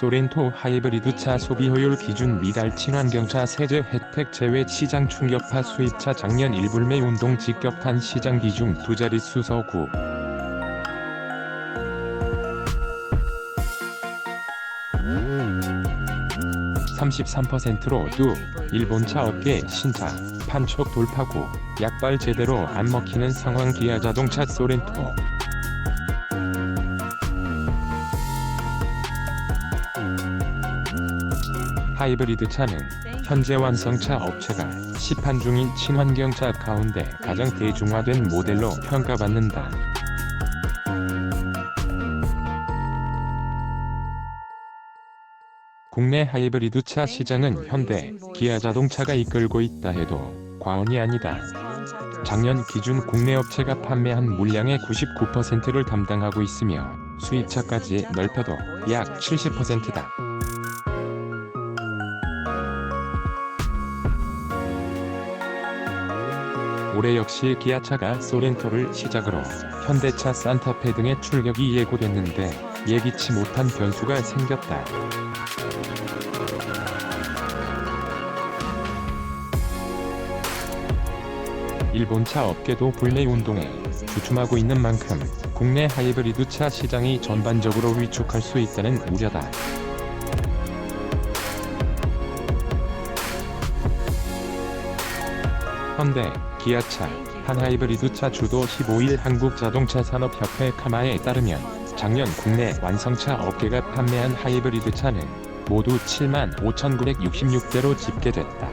소렌토 하이브리드차 소비 효율 기준 미달 친환경차 세제 혜택 제외 시장 충격파 수입차 작년 1불매 운동 직격탄 시장 비중 두 자릿수 서구. 33%로 두. 일본차 업계 신차 판촉 돌파구 약발 제대로 안 먹히는 상황 기아 자동차 소렌토 하이브리드 차는 현재 완성차 업체가 시판 중인 친환경차 가운데 가장 대중화된 모델로 평가받는다. 국내 하이브리드 차 시장은 현대, 기아 자동차가 이끌고 있다 해도 과언이 아니다. 작년 기준 국내 업체가 판매한 물량의 99%를 담당하고 있으며 수입차까지 넓혀도 약 70%다. 올해 역시 기아차가 소렌토를 시작으로 현대차 산타페 등의 출격이 예고됐는데 예기치 못한 변수가 생겼다. 일본 차 업계도 불매 운동에 주춤하고 있는 만큼 국내 하이브리드 차 시장이 전반적으로 위축할 수 있다는 우려다. 현대, 기아차, 한하이브리드차 주도 15일 한국자동차산업협회 카마에 따르면 작년 국내 완성차 업계가 판매한 하이브리드 차는 모두 7만 5,966대로 집계됐다.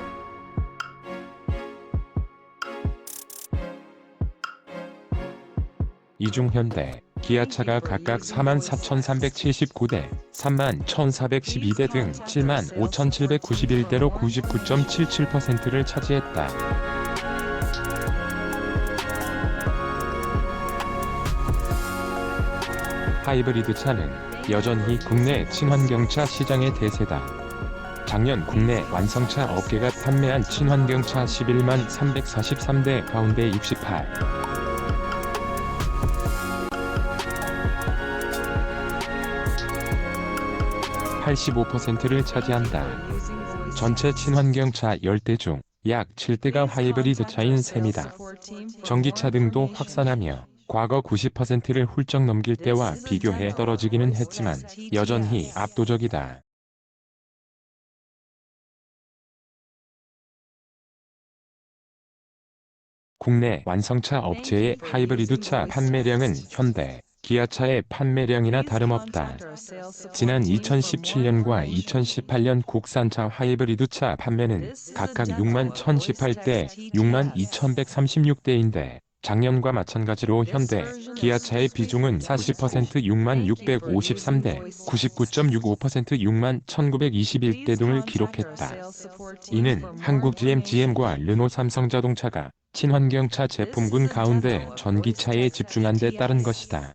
이중 현대, 기아차가 각각 44,379대, 31,412대 등 75,791대로 99.77%를 차지했다. 하이브리드 차는 여전히 국내 친환경차 시장의 대세다. 작년 국내 완성차 업계가 판매한 친환경차 11만 343대 가운데 68. 85%를 차지한다. 전체 친환경차 10대 중 약 7대가 하이브리드 차인 셈이다. 전기차 등도 확산하며 과거 90%를 훌쩍 넘길 때와 비교해 떨어지기는 했지만 여전히 압도적이다. 국내 완성차 업체의 하이브리드 차 판매량은 현대, 기아차의 판매량이나 다름없다. 지난 2017년과 2018년 국산차 하이브리드 차 판매는 각각 6만 1018대, 6만 2136대인데 작년과 마찬가지로 현대, 기아차의 비중은 40% 6만 653대, 99.65% 6만 1921대 등을 기록했다. 이는 한국 GM, GM과 르노 삼성자동차가 친환경차 제품군 가운데 전기차에 집중한 데 따른 것이다.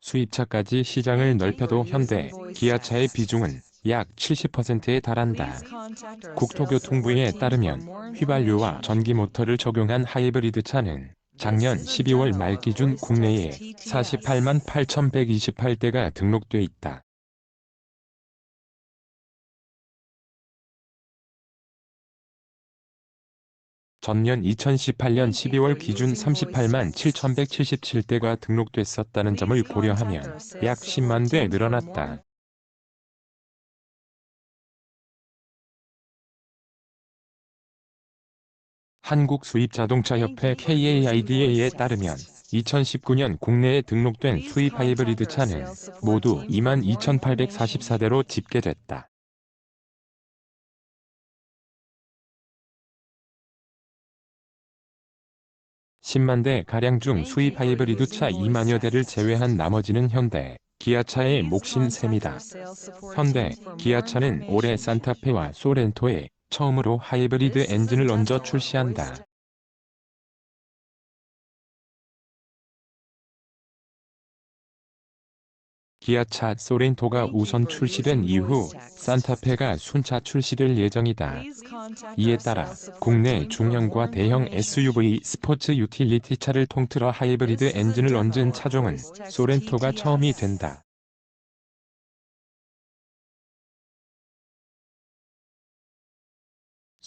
수입차까지 시장을 넓혀도 현대, 기아차의 비중은 약 70%에 달한다. 국토교통부에 따르면 휘발유와 전기 모터를 적용한 하이브리드 차는 작년 12월 말 기준 국내에 48만 8,128대가 등록돼 있다. 전년 2018년 12월 기준 38만 7,177대가 등록됐었다는 점을 고려하면 약 10만 대 늘어났다. 한국수입자동차협회 KAIDA에 따르면 2019년 국내에 등록된 수입 하이브리드 차는 모두 22,844대로 집계됐다. 10만 대 가량 중 수입 하이브리드 차 2만여 대를 제외한 나머지는 현대, 기아차의 몫인 셈이다. 현대, 기아차는 올해 산타페와 소렌토에 처음으로 하이브리드 엔진을 얹어 출시한다. 기아차 소렌토가 우선 출시된 이후 산타페가 순차 출시될 예정이다. 이에 따라 국내 중형과 대형 SUV 스포츠 유틸리티 차를 통틀어 하이브리드 엔진을 얹은 차종은 소렌토가 처음이 된다.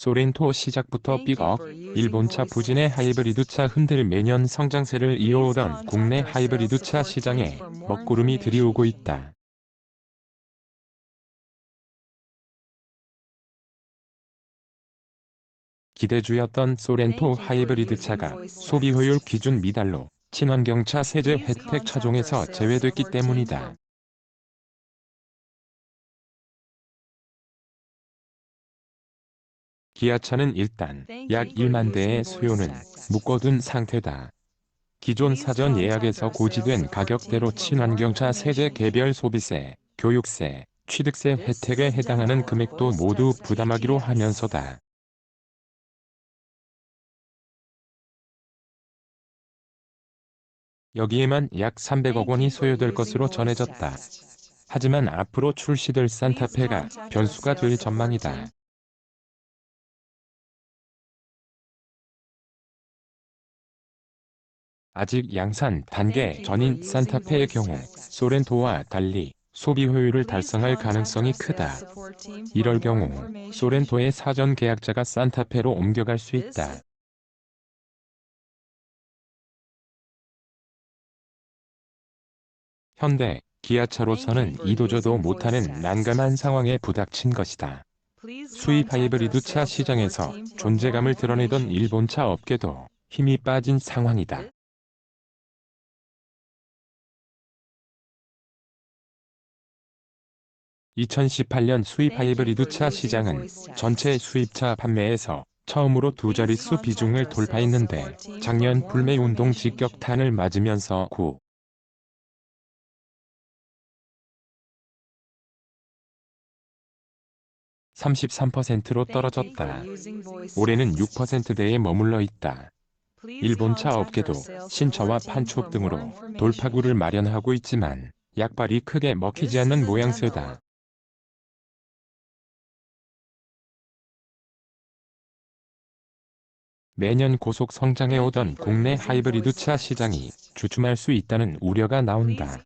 소렌토 시작부터 픽업, 일본차 부진의 하이브리드차 흔들 매년 성장세를 이어오던 국내 하이브리드차 시장에 먹구름이 들이오고 있다. 기대주였던 소렌토 하이브리드 차가 소비 효율 기준 미달로 친환경차 세제 혜택 차종에서 제외됐기 때문이다. 기아차는 일단 약 1만 대의 수요는 묶어둔 상태다. 기존 사전 예약에서 고지된 가격대로 친환경차 세제 개별 소비세, 교육세, 취득세 혜택에 해당하는 금액도 모두 부담하기로 하면서다. 여기에만 약 300억 원이 소요될 것으로 전해졌다. 하지만 앞으로 출시될 산타페가 변수가 될 전망이다. 아직 양산 단계 전인 산타페의 경우 소렌토와 달리 소비 효율을 달성할 가능성이 크다. 이럴 경우 소렌토의 사전 계약자가 산타페로 옮겨갈 수 있다. 현대, 기아차로서는 이도저도 못하는 난감한 상황에 부닥친 것이다. 수입 하이브리드 차 시장에서 존재감을 드러내던 일본차 업계도 힘이 빠진 상황이다. 2018년 수입 하이브리드 차 시장은 전체 수입차 판매에서 처음으로 두 자릿수 비중을 돌파했는데 작년 불매 운동 직격탄을 맞으면서 9. 33%로 떨어졌다. 올해는 6%대에 머물러 있다. 일본차 업계도 신차와 판촉 등으로 돌파구를 마련하고 있지만 약발이 크게 먹히지 않는 모양새다. 매년 고속 성장해 오던 국내 하이브리드 차 시장이 주춤할 수 있다는 우려가 나온다.